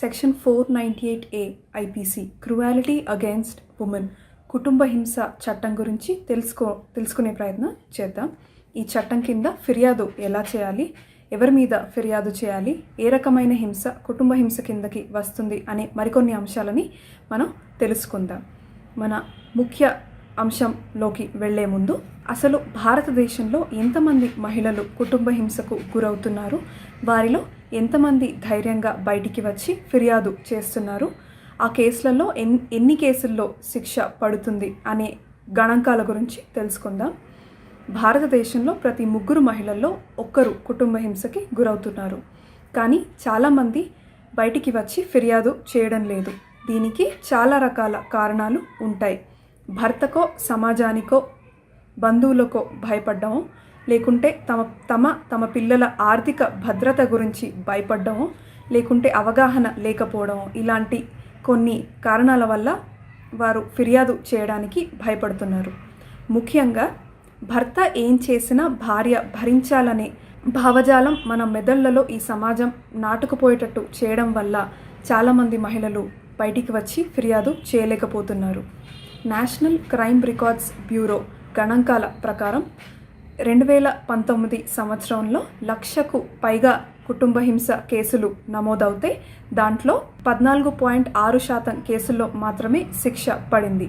Section four ninety eight A IPC cruelty against women కుటుంబ హింస చట్టం గురించి తెలుసుకో తెలుసుకునే ప్రయత్నం చేద్దాం. ఈ చట్టం కింద ఫిర్యాదు ఎలా చేయాలి? ఎవరి మీద ఫిర్యాదు చేయాలి? ఏ రకమైన హింస కుటుంబ హింస కిందకి వస్తుంది అనే మరికొన్ని అంశాలని మనం తెలుసుకుందాం. మన ముఖ్య అంశంలోకి వెళ్ళే ముందు అసలు భారతదేశంలో ఎంతమంది మహిళలు కుటుంబ హింసకు గురవుతున్నారు? వారిలో ఎంతమంది ధైర్యంగా బయటికి వచ్చి ఫిర్యాదు చేస్తున్నారు? ఆ కేసులలో ఎన్ ఎన్ని కేసుల్లో శిక్ష పడుతుంది అనే గణాంకాల గురించి తెలుసుకుందాం. భారతదేశంలో ప్రతి ముగ్గురు మహిళల్లో ఒక్కరు కుటుంబ హింసకి గురవుతున్నారు. కానీ చాలామంది బయటికి వచ్చి ఫిర్యాదు చేయడం లేదు. దీనికి చాలా రకాల కారణాలు ఉంటాయి. భర్తకో సమాజానికో బంధువులకు భయపడ్డమో. లేకుంటే తమ తమ తమ పిల్లల ఆర్థిక భద్రత గురించి భయపడ్డమో. లేకుంటే అవగాహన లేకపోవడమో. ఇలాంటి కొన్ని కారణాల వల్ల వారు ఫిర్యాదు చేయడానికి భయపడుతున్నారు. ముఖ్యంగా భర్త ఏం చేసినా భార్య భరించాలనే భావజాలం మన మెదళ్ళలో ఈ సమాజం నాటుకుపోయేటట్టు చేయడం వల్ల చాలామంది మహిళలు బయటికి వచ్చి ఫిర్యాదు చేయలేకపోతున్నారు. నేషనల్ క్రైమ్ రికార్డ్స్ బ్యూరో గణాంకాల ప్రకారం రెండు వేల పంతొమ్మిది సంవత్సరంలో లక్షకు పైగా కుటుంబ హింస కేసులు నమోదవుతే దాంట్లో పద్నాలుగు పాయింట్ ఆరు శాతం కేసుల్లో మాత్రమే శిక్ష పడింది.